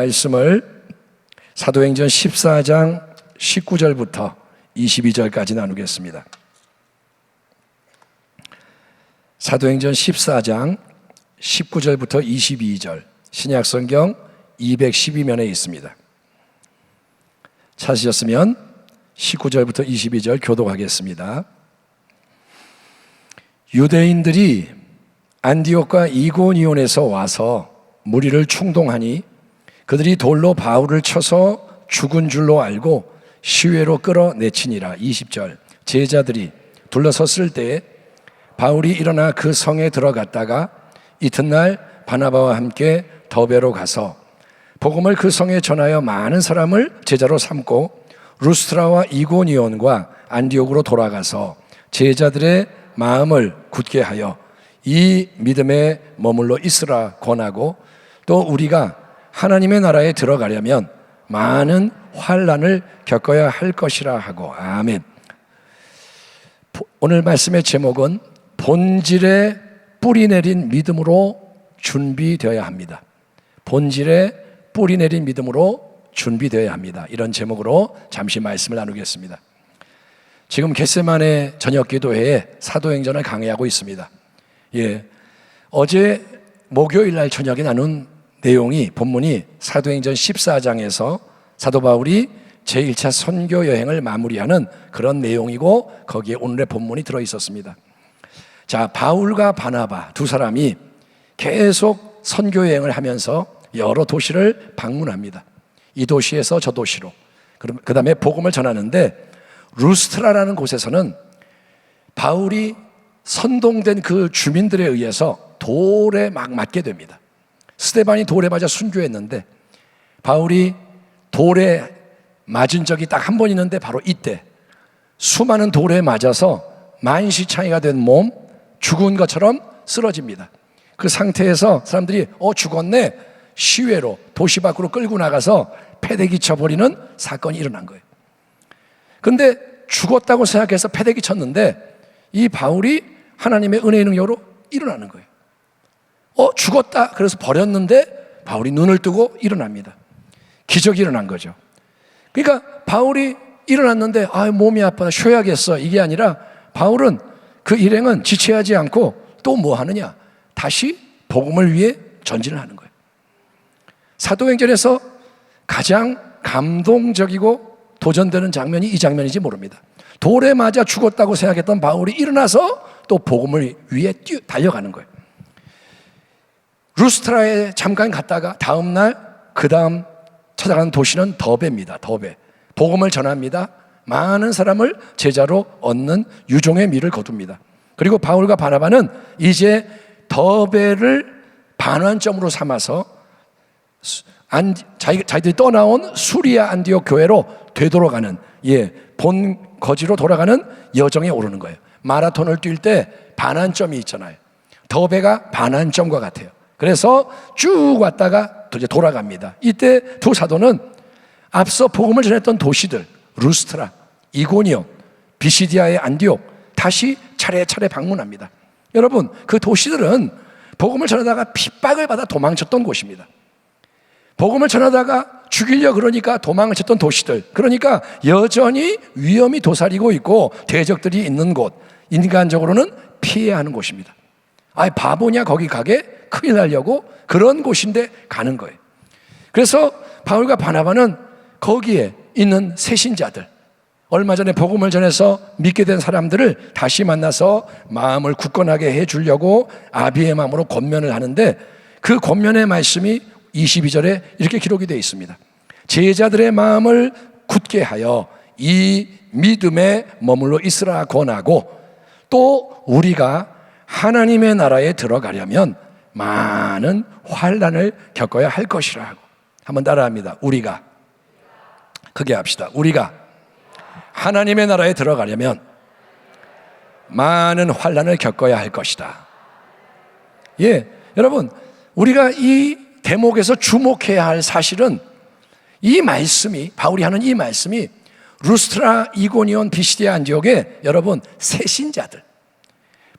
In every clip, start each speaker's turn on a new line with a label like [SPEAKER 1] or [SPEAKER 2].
[SPEAKER 1] 말씀을 사도행전 14장 19절부터 22절까지 나누겠습니다. 사도행전 14장 19절부터 22절 신약 성경 212면에 있습니다. 찾으셨으면 19절부터 22절 교독하겠습니다. 유대인들이 안디옥과 이고니온에서 와서 무리를 충동하니 그들이 돌로 바울을 쳐서 죽은 줄로 알고 시외로 끌어내치니라. 20절. 제자들이 둘러섰을 때 바울이 일어나 그 성에 들어갔다가 이튿날 바나바와 함께 더베로 가서 복음을 그 성에 전하여 많은 사람을 제자로 삼고 루스트라와 이고니온과 안디옥으로 돌아가서 제자들의 마음을 굳게 하여 이 믿음에 머물러 있으라 권하고 또 우리가 하나님의 나라에 들어가려면 많은 환란을 겪어야 할 것이라 하고 아멘. 오늘 말씀의 제목은 본질에 뿌리 내린 믿음으로 준비되어야 합니다. 본질에 뿌리 내린 믿음으로 준비되어야 합니다. 이런 제목으로 잠시 말씀을 나누겠습니다. 지금 겟세만의 저녁 기도회에 사도행전을 강의하고 있습니다. 예. 어제 목요일 날 저녁에 나눈 내용이 본문이 사도행전 14장에서 사도 바울이 제1차 선교 여행을 마무리하는 그런 내용이고 거기에 오늘의 본문이 들어 있었습니다. 자, 바울과 바나바 두 사람이 계속 선교 여행을 하면서 여러 도시를 방문합니다. 이 도시에서 저 도시로. 그럼 그다음에 복음을 전하는데 루스트라라는 곳에서는 바울이 선동된 그 주민들에 의해서 돌에 막 맞게 됩니다. 스테반이 돌에 맞아 순교했는데 바울이 돌에 맞은 적이 딱 한 번 있는데 바로 이때 수많은 돌에 맞아서 만시창이가 된 몸 죽은 것처럼 쓰러집니다. 그 상태에서 사람들이 어 죽었네 시외로 도시 밖으로 끌고 나가서 패대기 쳐버리는 사건이 일어난 거예요. 근데 죽었다고 생각해서 패대기 쳤는데 이 바울이 하나님의 은혜의 능력으로 일어나는 거예요. 어 죽었다 그래서 버렸는데 바울이 눈을 뜨고 일어납니다. 기적이 일어난 거죠. 그러니까 바울이 일어났는데 아 몸이 아파 쉬어야겠어 이게 아니라 바울은 그 일행은 지체하지 않고 또 뭐 하느냐 다시 복음을 위해 전진을 하는 거예요. 사도행전에서 가장 감동적이고 도전되는 장면이 이 장면인지 모릅니다. 돌에 맞아 죽었다고 생각했던 바울이 일어나서 또 복음을 위해 뛰어 달려가는 거예요. 루스트라에 잠깐 갔다가 다음 날 그 다음 찾아가는 도시는 더베입니다. 더베. 복음을 전합니다. 많은 사람을 제자로 얻는 유종의 미를 거둡니다. 그리고 바울과 바나바는 이제 더베를 반환점으로 삼아서 안, 자기, 자기들이 떠나온 수리아 안디옥 교회로 되돌아가는 예, 본 거지로 돌아가는 여정에 오르는 거예요. 마라톤을 뛸 때 반환점이 있잖아요. 더베가 반환점과 같아요. 그래서 쭉 왔다가 이제 돌아갑니다. 이때 두 사도는 앞서 복음을 전했던 도시들 루스트라, 이고니온, 비시디아의 안디옥 다시 차례차례 방문합니다. 여러분 그 도시들은 복음을 전하다가 핍박을 받아 도망쳤던 곳입니다. 복음을 전하다가 죽이려 그러니까 도망을 쳤던 도시들. 그러니까 여전히 위험이 도사리고 있고 대적들이 있는 곳. 인간적으로는 피해야 하는 곳입니다. 아, 바보냐 거기 가게 큰일 날려고 그런 곳인데 가는 거예요. 그래서 바울과 바나바는 거기에 있는 새신자들, 얼마 전에 복음을 전해서 믿게 된 사람들을 다시 만나서 마음을 굳건하게 해 주려고 아비의 마음으로 권면을 하는데 그 권면의 말씀이 22절에 이렇게 기록이 되어 있습니다. 제자들의 마음을 굳게 하여 이 믿음에 머물러 있으라 권하고 또 우리가 하나님의 나라에 들어가려면 많은 환란을 겪어야 할 것이라고 한번 따라합니다. 우리가 크게 합시다. 우리가 하나님의 나라에 들어가려면 많은 환란을 겪어야 할 것이다. 예, 여러분 우리가 이 대목에서 주목해야 할 사실은 이 말씀이 바울이 하는 이 말씀이 루스트라 이고니온 비시디아 안지옥의 여러분 새신자들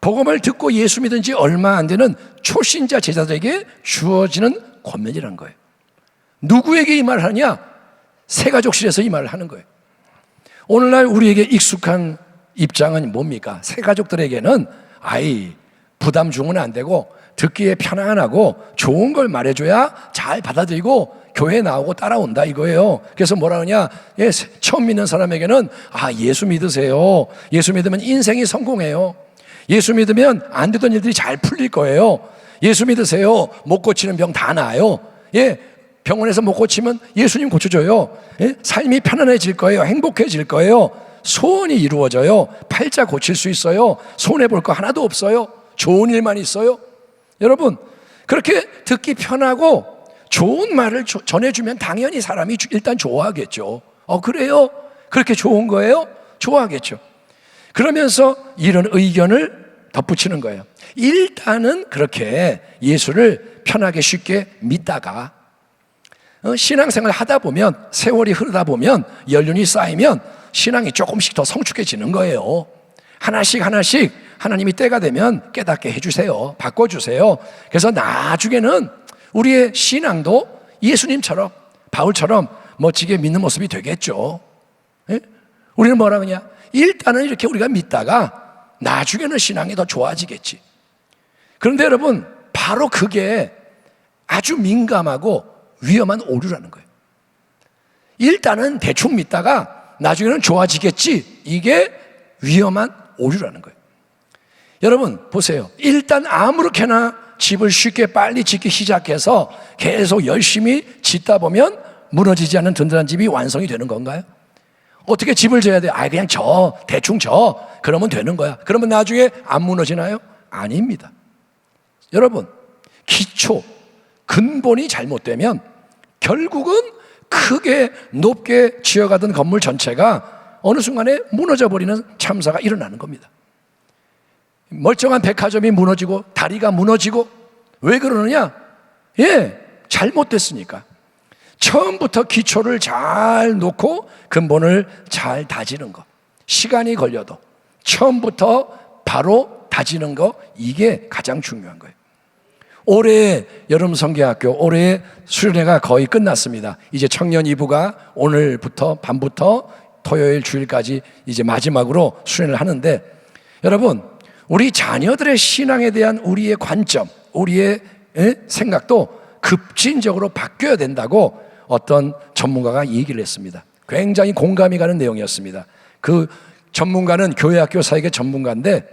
[SPEAKER 1] 복음을 듣고 예수 믿은 지 얼마 안 되는 초신자 제자들에게 주어지는 권면이라는 거예요. 누구에게 이 말을 하냐? 새가족실에서 이 말을 하는 거예요. 오늘날 우리에게 익숙한 입장은 뭡니까? 새가족들에게는 아이 부담 주면 안 되고 듣기에 편안하고 좋은 걸 말해줘야 잘 받아들이고 교회 나오고 따라온다 이거예요. 그래서 뭐라 하냐? 예, 처음 믿는 사람에게는 아 예수 믿으세요. 예수 믿으면 인생이 성공해요. 예수 믿으면 안 되던 일들이 잘 풀릴 거예요. 예수 믿으세요. 못 고치는 병 다 나아요. 예, 병원에서 못 고치면 예수님 고쳐줘요. 예? 삶이 편안해질 거예요. 행복해질 거예요. 소원이 이루어져요. 팔자 고칠 수 있어요. 손해볼 거 하나도 없어요. 좋은 일만 있어요. 여러분, 그렇게 듣기 편하고 좋은 말을 조- 전해주면 당연히 사람이 주- 일단 좋아하겠죠. 어, 그래요? 그렇게 좋은 거예요? 좋아하겠죠. 그러면서 이런 의견을 덧붙이는 거예요. 일단은 그렇게 예수를 편하게 쉽게 믿다가 어, 신앙생활 하다 보면 세월이 흐르다 보면 연륜이 쌓이면 신앙이 조금씩 더 성숙해지는 거예요. 하나씩 하나씩 하나님이 때가 되면 깨닫게 해주세요. 바꿔주세요. 그래서 나중에는 우리의 신앙도 예수님처럼 바울처럼 멋지게 믿는 모습이 되겠죠. 예? 우리는 뭐라 그냐? 일단은 이렇게 우리가 믿다가 나중에는 신앙이 더 좋아지겠지. 그런데 여러분, 바로 그게 아주 민감하고 위험한 오류라는 거예요. 일단은 대충 믿다가 나중에는 좋아지겠지. 이게 위험한 오류라는 거예요. 여러분, 보세요. 일단 아무렇게나 집을 쉽게 빨리 짓기 시작해서 계속 열심히 짓다 보면 무너지지 않는 든든한 집이 완성이 되는 건가요? 어떻게 집을 져야 돼요? 아, 그냥 져. 대충 져. 그러면 되는 거야. 그러면 나중에 안 무너지나요? 아닙니다. 여러분, 기초, 근본이 잘못되면 결국은 크게 높게 지어가던 건물 전체가 어느 순간에 무너져 버리는 참사가 일어나는 겁니다. 멀쩡한 백화점이 무너지고 다리가 무너지고 왜 그러느냐? 예, 잘못됐으니까. 처음부터 기초를 잘 놓고 근본을 잘 다지는 것. 시간이 걸려도 처음부터 바로 다지는 거 이게 가장 중요한 거예요. 올해 여름 성계학교 올해 수련회가 거의 끝났습니다. 이제 청년 2부가 오늘부터 밤부터 토요일 주일까지 이제 마지막으로 수련을 하는데 여러분 우리 자녀들의 신앙에 대한 우리의 관점, 우리의 에? 생각도 급진적으로 바뀌어야 된다고 어떤 전문가가 얘기를 했습니다. 굉장히 공감이 가는 내용이었습니다. 그 전문가는 교회학교 사역의 전문가인데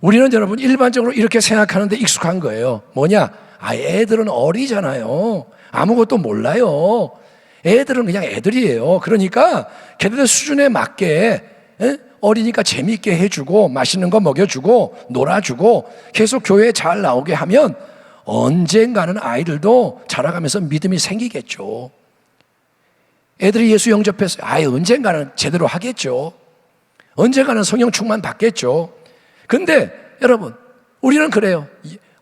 [SPEAKER 1] 우리는 여러분 일반적으로 이렇게 생각하는데 익숙한 거예요. 뭐냐? 아, 애들은 어리잖아요. 아무것도 몰라요. 애들은 그냥 애들이에요. 그러니까 걔네들 수준에 맞게 에? 어리니까 재미있게 해주고 맛있는 거 먹여주고 놀아주고 계속 교회에 잘 나오게 하면 언젠가는 아이들도 자라가면서 믿음이 생기겠죠. 애들이 예수 영접해서 아예 언젠가는 제대로 하겠죠. 언젠가는 성령 충만 받겠죠. 근데 여러분, 우리는 그래요.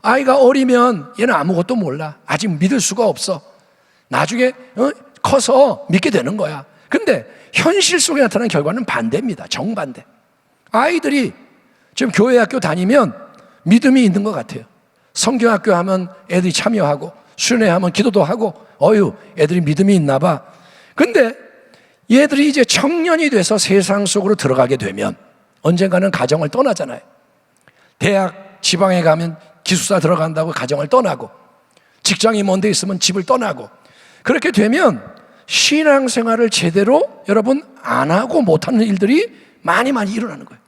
[SPEAKER 1] 아이가 어리면 얘는 아무것도 몰라. 아직 믿을 수가 없어. 나중에 어? 커서 믿게 되는 거야. 근데 현실 속에 나타나는 결과는 반대입니다. 정반대. 아이들이 지금 교회 학교 다니면 믿음이 있는 것 같아요. 성경학교 하면 애들이 참여하고 수련회 하면 기도도 하고 어유 애들이 믿음이 있나 봐. 근데 얘들이 이제 청년이 돼서 세상 속으로 들어가게 되면 언젠가는 가정을 떠나잖아요. 대학 지방에 가면 기숙사 들어간다고 가정을 떠나고 직장이 먼데 있으면 집을 떠나고 그렇게 되면 신앙생활을 제대로 여러분 안 하고 못 하는 일들이 많이 많이 일어나는 거예요.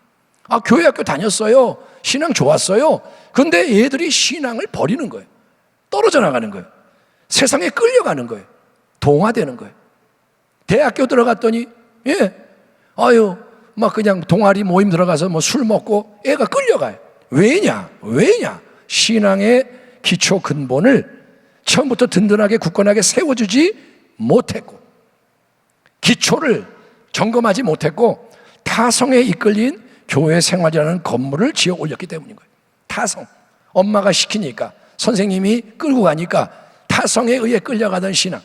[SPEAKER 1] 아, 교회 학교 다녔어요. 신앙 좋았어요. 근데 얘들이 신앙을 버리는 거예요. 떨어져 나가는 거예요. 세상에 끌려가는 거예요. 동화되는 거예요. 대학교 들어갔더니, 예, 아유, 막 그냥 동아리 모임 들어가서 뭐 술 먹고 애가 끌려가요. 왜냐? 왜냐? 신앙의 기초 근본을 처음부터 든든하게 굳건하게 세워주지 못했고, 기초를 점검하지 못했고, 타성에 이끌린 교회 생활이라는 건물을 지어 올렸기 때문인 거예요. 타성. 엄마가 시키니까, 선생님이 끌고 가니까 타성에 의해 끌려가던 신앙.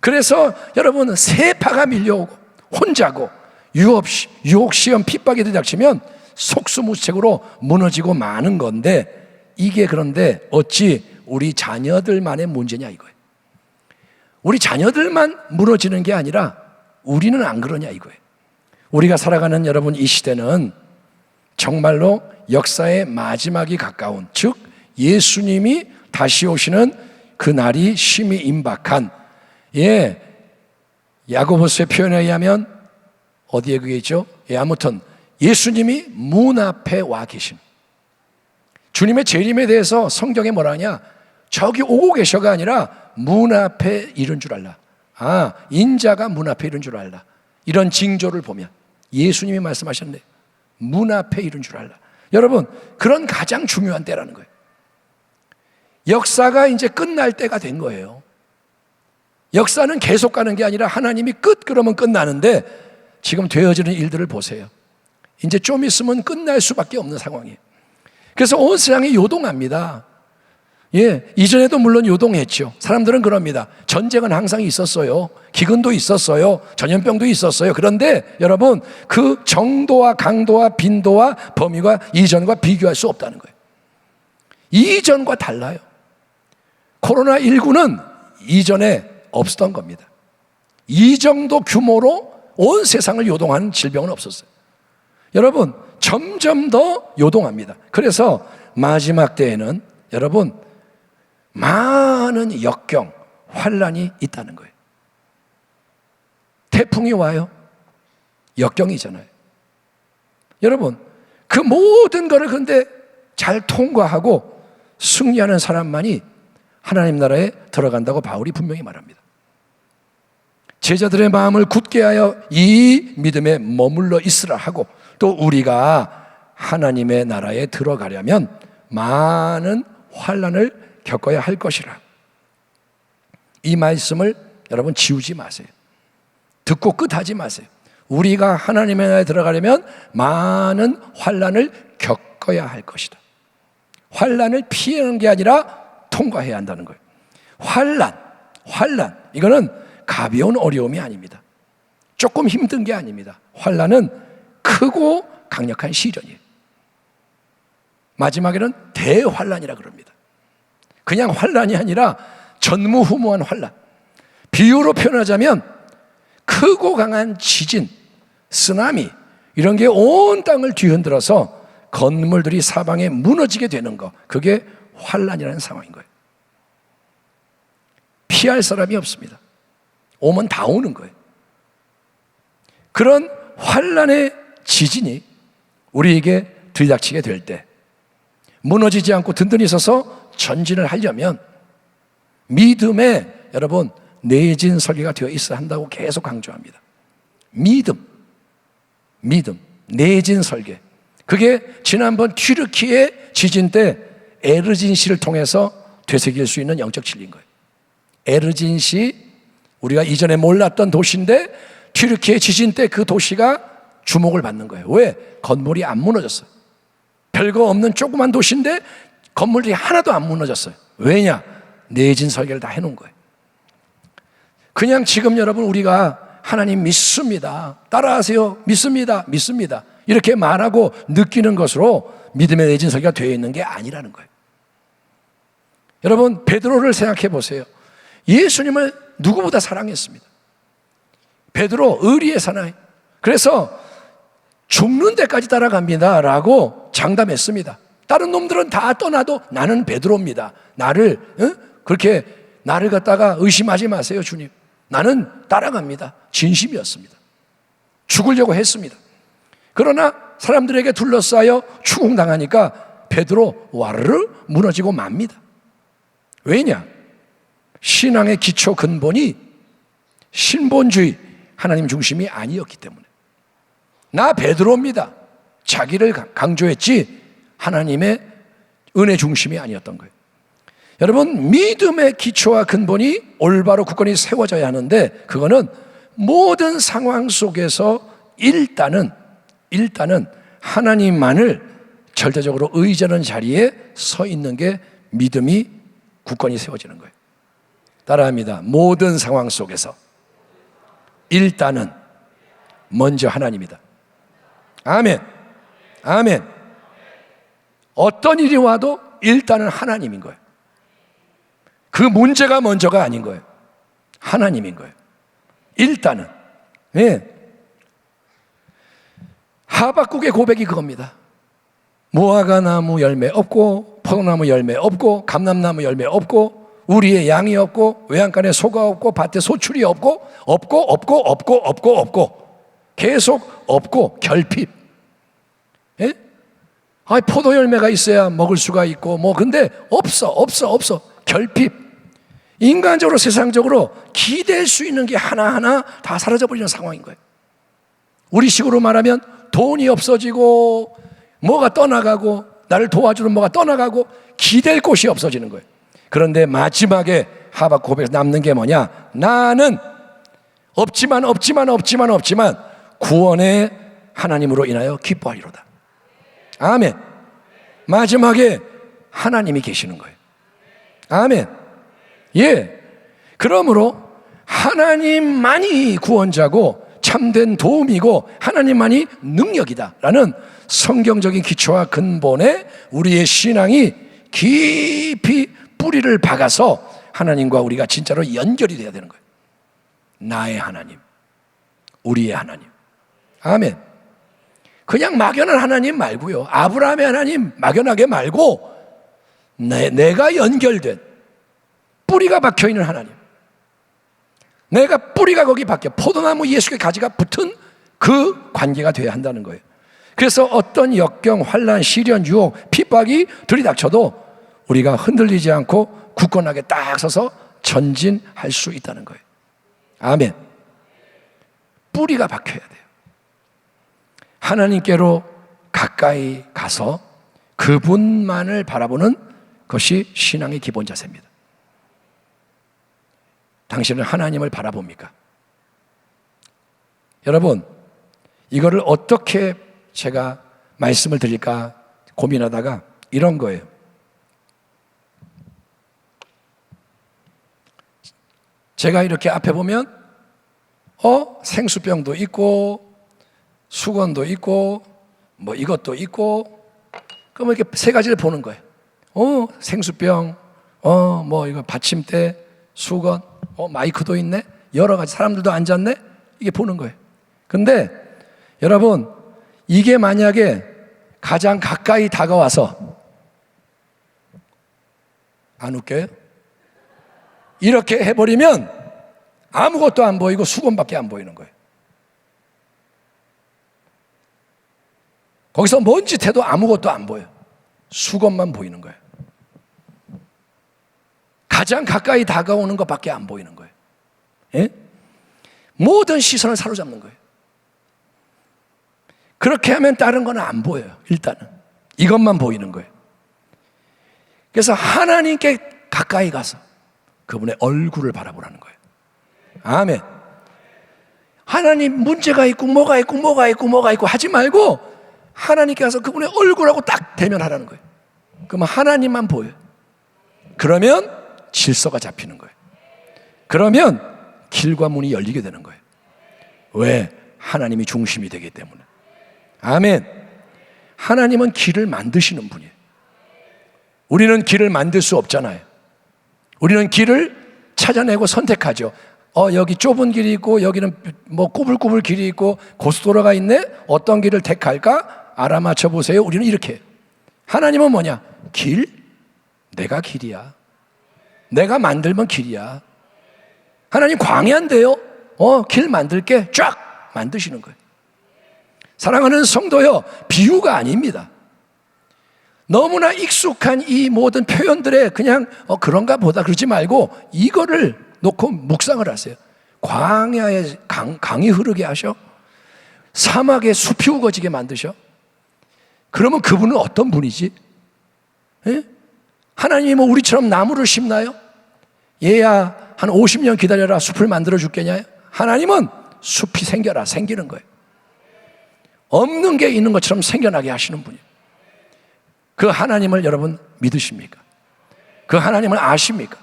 [SPEAKER 1] 그래서 여러분, 세파가 밀려오고, 혼자고, 유혹, 시험, 핍박이 들닥치면 속수무책으로 무너지고 마는 건데, 이게 그런데 어찌 우리 자녀들만의 문제냐 이거예요. 우리 자녀들만 무너지는 게 아니라 우리는 안 그러냐 이거예요. 우리가 살아가는 여러분 이 시대는 정말로 역사의 마지막이 가까운 즉 예수님이 다시 오시는 그 날이 심히 임박한 예 야고보스의 표현에 의하면 어디에 그게 있죠? 예, 아무튼 예수님이 문 앞에 와 계신 주님의 재림에 대해서 성경에 뭐라 하냐? 저기 오고 계셔가 아니라 문 앞에 이른 줄 알라. 아, 인자가 문 앞에 이른 줄 알라. 이런 징조를 보면 예수님이 말씀하셨네. 문 앞에 이른 줄 알라. 여러분, 그런 가장 중요한 때라는 거예요. 역사가 이제 끝날 때가 된 거예요. 역사는 계속 가는 게 아니라 하나님이 끝 그러면 끝나는데 지금 되어지는 일들을 보세요. 이제 좀 있으면 끝날 수밖에 없는 상황이에요. 그래서 온 세상이 요동합니다. 예, 이전에도 물론 요동했죠. 사람들은 그럽니다. 전쟁은 항상 있었어요. 기근도 있었어요. 전염병도 있었어요. 그런데 여러분, 그 정도와 강도와 빈도와 범위가 이전과 비교할 수 없다는 거예요. 이전과 달라요. 코로나19는 이전에 없었던 겁니다. 이 정도 규모로 온 세상을 요동하는 질병은 없었어요. 여러분, 점점 더 요동합니다. 그래서 마지막 때에는 여러분, 많은 역경, 환란이 있다는 거예요. 태풍이 와요. 역경이잖아요. 여러분, 그 모든 거를 근데 잘 통과하고 승리하는 사람만이 하나님 나라에 들어간다고 바울이 분명히 말합니다. 제자들의 마음을 굳게 하여 이 믿음에 머물러 있으라 하고 또 우리가 하나님의 나라에 들어가려면 많은 환란을 겪어야 할 것이라. 이 말씀을 여러분 지우지 마세요. 듣고 끝하지 마세요. 우리가 하나님의 나라에 들어가려면 많은 환란을 겪어야 할 것이다. 환란을 피하는 게 아니라 통과해야 한다는 거예요. 환란, 환란. 이거는 가벼운 어려움이 아닙니다. 조금 힘든 게 아닙니다. 환란은 크고 강력한 시련이에요. 마지막에는 대환란이라 그럽니다. 그냥 환란이 아니라 전무후무한 환란. 비유로 표현하자면 크고 강한 지진, 쓰나미 이런 게 온 땅을 뒤흔들어서 건물들이 사방에 무너지게 되는 거. 그게 환란이라는 상황인 거예요. 피할 사람이 없습니다. 오면 다 오는 거예요. 그런 환란의 지진이 우리에게 들닥치게 될 때 무너지지 않고 든든히 서서 전진을 하려면 믿음에 여러분 내진 설계가 되어 있어야 한다고 계속 강조합니다. 믿음, 믿음, 내진 설계. 그게 지난번 튀르키의 지진 때 에르진시를 통해서 되새길 수 있는 영적 진리인 거예요. 에르진시 우리가 이전에 몰랐던 도시인데 튀르키의 지진 때 그 도시가 주목을 받는 거예요. 왜? 건물이 안 무너졌어요. 별거 없는 조그만 도시인데 건물이 하나도 안 무너졌어요. 왜냐? 내진 설계를 다 해놓은 거예요. 그냥 지금 여러분 우리가 하나님 믿습니다. 따라하세요. 믿습니다. 믿습니다. 이렇게 말하고 느끼는 것으로 믿음의 내진 설계가 되어 있는 게 아니라는 거예요. 여러분 베드로를 생각해 보세요. 예수님을 누구보다 사랑했습니다. 베드로 의리의 사나이. 그래서 죽는 데까지 따라갑니다라고 장담했습니다. 다른 놈들은 다 떠나도 나는 베드로입니다. 나를 어? 그렇게 나를 갖다가 의심하지 마세요, 주님. 나는 따라갑니다. 진심이었습니다. 죽으려고 했습니다. 그러나 사람들에게 둘러싸여 추궁당하니까 베드로 와르르 무너지고 맙니다. 왜냐? 신앙의 기초 근본이 신본주의 하나님 중심이 아니었기 때문에 나 베드로입니다. 자기를 강조했지 하나님의 은혜 중심이 아니었던 거예요. 여러분 믿음의 기초와 근본이 올바로 굳건히 세워져야 하는데 그거는 모든 상황 속에서 일단은 일단은 하나님만을 절대적으로 의지하는 자리에 서 있는 게 믿음이 굳건히 세워지는 거예요. 따라합니다. 모든 상황 속에서 일단은 먼저 하나님이다. 아멘. 아멘. 어떤 일이 와도 일단은 하나님인 거예요. 그 문제가 먼저가 아닌 거예요. 하나님인 거예요. 일단은. 예. 하박국의 고백이 그겁니다. 무화과 나무 열매 없고 포도나무 열매 없고 감람나무 열매 없고 우리의 양이 없고 외양간에 소가 없고 밭에 소출이 없고 없고 없고 없고 없고 없고 계속 없고 결핍. 예? 아, 포도 열매가 있어야 먹을 수가 있고 뭐 근데 없어 없어 없어 결핍. 인간적으로 세상적으로 기댈 수 있는 게 하나하나 다 사라져 버리는 상황인 거예요. 우리 식으로 말하면 돈이 없어지고 뭐가 떠나가고 나를 도와주는 뭐가 떠나가고 기댈 곳이 없어지는 거예요. 그런데 마지막에 하박 고백에서 남는 게 뭐냐? 나는 없지만 없지만 없지만 없지만 구원의 하나님으로 인하여 기뻐하리로다. 아멘. 마지막에 하나님이 계시는 거예요. 아멘. 예. 그러므로 하나님만이 구원자고 참된 도움이고 하나님만이 능력이다라는 성경적인 기초와 근본에 우리의 신앙이 깊이 뿌리를 박아서 하나님과 우리가 진짜로 연결이 돼야 되는 거예요. 나의 하나님, 우리의 하나님. 아멘. 그냥 막연한 하나님 말고요. 아브라함의 하나님 막연하게 말고 내, 내가 연결된 뿌리가 박혀 있는 하나님. 내가 뿌리가 거기 박혀 포도나무 예수의 가지가 붙은 그 관계가 돼야 한다는 거예요. 그래서 어떤 역경, 환란, 시련, 유혹, 핍박이 들이닥쳐도 우리가 흔들리지 않고 굳건하게 딱 서서 전진할 수 있다는 거예요. 아멘. 뿌리가 박혀야 돼요. 하나님께로 가까이 가서 그분만을 바라보는 것이 신앙의 기본 자세입니다. 당신은 하나님을 바라봅니까? 여러분, 이거를 어떻게 제가 말씀을 드릴까 고민하다가 이런 거예요. 제가 이렇게 앞에 보면, 어, 생수병도 있고, 수건도 있고, 뭐 이것도 있고, 그러면 이렇게 세 가지를 보는 거예요. 어, 생수병, 어, 뭐 이거 받침대, 수건, 어, 마이크도 있네? 여러 가지 사람들도 앉았네? 이게 보는 거예요. 근데 여러분, 이게 만약에 가장 가까이 다가와서 안 웃겨요? 이렇게 해버리면 아무것도 안 보이고 수건밖에 안 보이는 거예요. 거기서 뭔 짓 해도 아무것도 안 보여. 수건만 보이는 거예요. 가장 가까이 다가오는 것밖에 안 보이는 거예요. 예? 모든 시선을 사로잡는 거예요. 그렇게 하면 다른 거는 안 보여요. 일단은. 이것만 보이는 거예요. 그래서 하나님께 가까이 가서 그분의 얼굴을 바라보라는 거예요. 아멘. 하나님 문제가 있고 뭐가 있고 뭐가 있고 뭐가 있고 하지 말고 하나님께 가서 그분의 얼굴하고 딱 대면하라는 거예요. 그러면 하나님만 보여요. 그러면 질서가 잡히는 거예요. 그러면 길과 문이 열리게 되는 거예요. 왜? 하나님이 중심이 되기 때문에. 아멘. 하나님은 길을 만드시는 분이에요. 우리는 길을 만들 수 없잖아요. 우리는 길을 찾아내고 선택하죠. 어, 여기 좁은 길이 있고, 여기는 뭐 꾸불꾸불 길이 있고, 고속도로가 있네? 어떤 길을 택할까? 알아맞혀 보세요. 우리는 이렇게. 하나님은 뭐냐? 길? 내가 길이야. 내가 만들면 길이야. 하나님 광야인데요? 어, 길 만들게 쫙 만드시는 거예요. 사랑하는 성도요, 비유가 아닙니다. 너무나 익숙한 이 모든 표현들에 그냥 어, 그런가 보다 그러지 말고 이거를 놓고 묵상을 하세요. 광야에 강, 강이 흐르게 하셔. 사막에 숲이 우거지게 만드셔. 그러면 그분은 어떤 분이지? 예? 하나님이 뭐 우리처럼 나무를 심나요? 얘야 한 50년 기다려라 숲을 만들어 줄겠냐? 하나님은 숲이 생겨라 생기는 거예요. 없는 게 있는 것처럼 생겨나게 하시는 분이에요. 그 하나님을 여러분 믿으십니까? 그 하나님을 아십니까?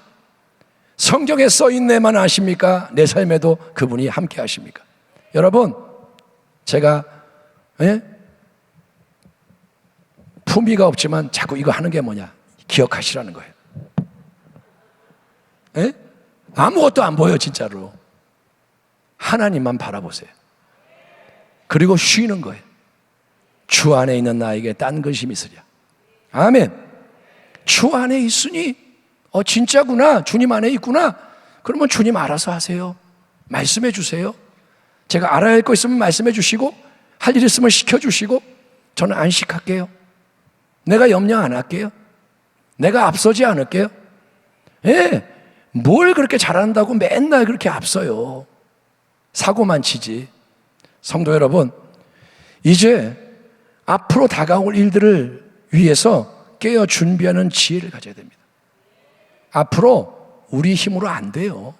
[SPEAKER 1] 성경에 써 있네만 아십니까? 내 삶에도 그분이 함께 하십니까? 여러분, 제가 예? 품위가 없지만 자꾸 이거 하는 게 뭐냐? 기억하시라는 거예요. 예? 아무것도 안 보여 진짜로. 하나님만 바라보세요. 그리고 쉬는 거예요. 주 안에 있는 나에게 딴 근심이 있으랴. 아멘. 주 안에 있으니 어 진짜구나. 주님 안에 있구나. 그러면 주님 알아서 하세요. 말씀해 주세요. 제가 알아야 할 거 있으면 말씀해 주시고 할 일 있으면 시켜 주시고 저는 안식할게요. 내가 염려 안 할게요. 내가 앞서지 않을게요. 예. 뭘 그렇게 잘한다고 맨날 그렇게 앞서요. 사고만 치지. 성도 여러분, 이제 앞으로 다가올 일들을 위해서 깨어 준비하는 지혜를 가져야 됩니다. 앞으로 우리 힘으로 안 돼요.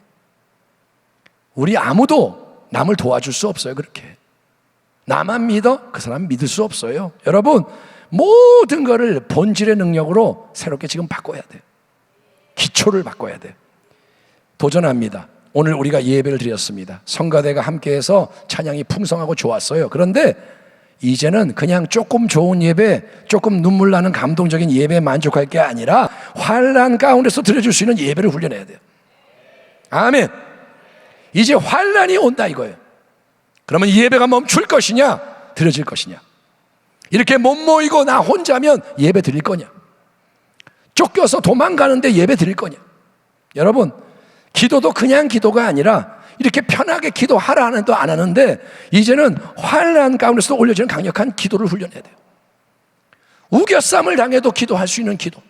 [SPEAKER 1] 우리 아무도 남을 도와줄 수 없어요, 그렇게. 나만 믿어? 그 사람 믿을 수 없어요. 여러분, 모든 거를 본질의 능력으로 새롭게 지금 바꿔야 돼요. 기초를 바꿔야 돼요. 도전합니다. 오늘 우리가 예배를 드렸습니다. 성가대가 함께해서 찬양이 풍성하고 좋았어요. 그런데 이제는 그냥 조금 좋은 예배, 조금 눈물 나는 감동적인 예배에 만족할 게 아니라 환란 가운데서 드려줄 수 있는 예배를 훈련해야 돼요. 아멘. 이제 환란이 온다 이거예요. 그러면 예배가 멈출 것이냐, 드려질 것이냐. 이렇게 못 모이고 나 혼자면 예배 드릴 거냐? 쫓겨서 도망가는데 예배 드릴 거냐? 여러분, 기도도 그냥 기도가 아니라 이렇게 편하게 기도하라는 또 안 하는데 이제는 환란 가운데서 올려지는 강력한 기도를 훈련해야 돼요. 우겨쌈을 당해도 기도할 수 있는 기도.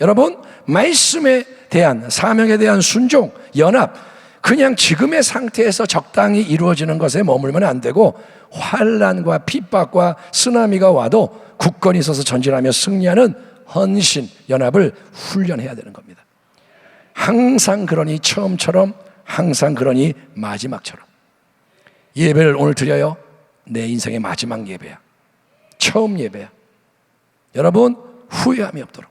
[SPEAKER 1] 여러분, 말씀에 대한 사명에 대한 순종, 연합, 그냥 지금의 상태에서 적당히 이루어지는 것에 머물면 안 되고 환란과 핍박과 쓰나미가 와도 굳건히 서서 전진하며 승리하는 헌신, 연합을 훈련해야 되는 겁니다. 항상 그러니 처음처럼 항상 그러니 마지막처럼 예배를 오늘 드려요. 내 인생의 마지막 예배야. 처음 예배야. 여러분 후회함이 없도록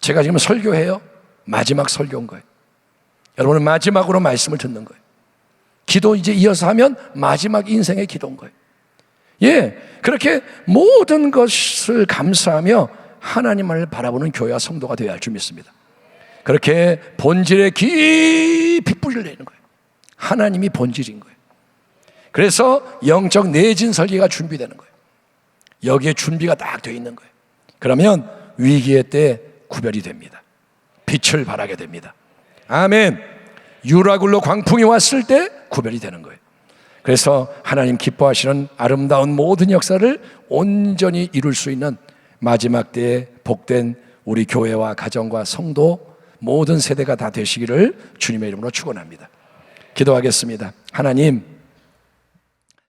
[SPEAKER 1] 제가 지금 설교해요. 마지막 설교인 거예요. 여러분은 마지막으로 말씀을 듣는 거예요. 기도 이제 이어서 하면 마지막 인생의 기도인 거예요. 예, 그렇게 모든 것을 감사하며 하나님을 바라보는 교회와 성도가 되어야 할 줄 믿습니다. 그렇게 본질에 깊이 뿌리를 내는 거예요. 하나님이 본질인 거예요. 그래서 영적 내진 설계가 준비되는 거예요. 여기에 준비가 딱 되어 있는 거예요. 그러면 위기의 때 구별이 됩니다. 빛을 발하게 됩니다. 아멘. 유라굴로 광풍이 왔을 때 구별이 되는 거예요. 그래서 하나님 기뻐하시는 아름다운 모든 역사를 온전히 이룰 수 있는 마지막 때에 복된 우리 교회와 가정과 성도 모든 세대가 다 되시기를 주님의 이름으로 축원합니다. 기도하겠습니다. 하나님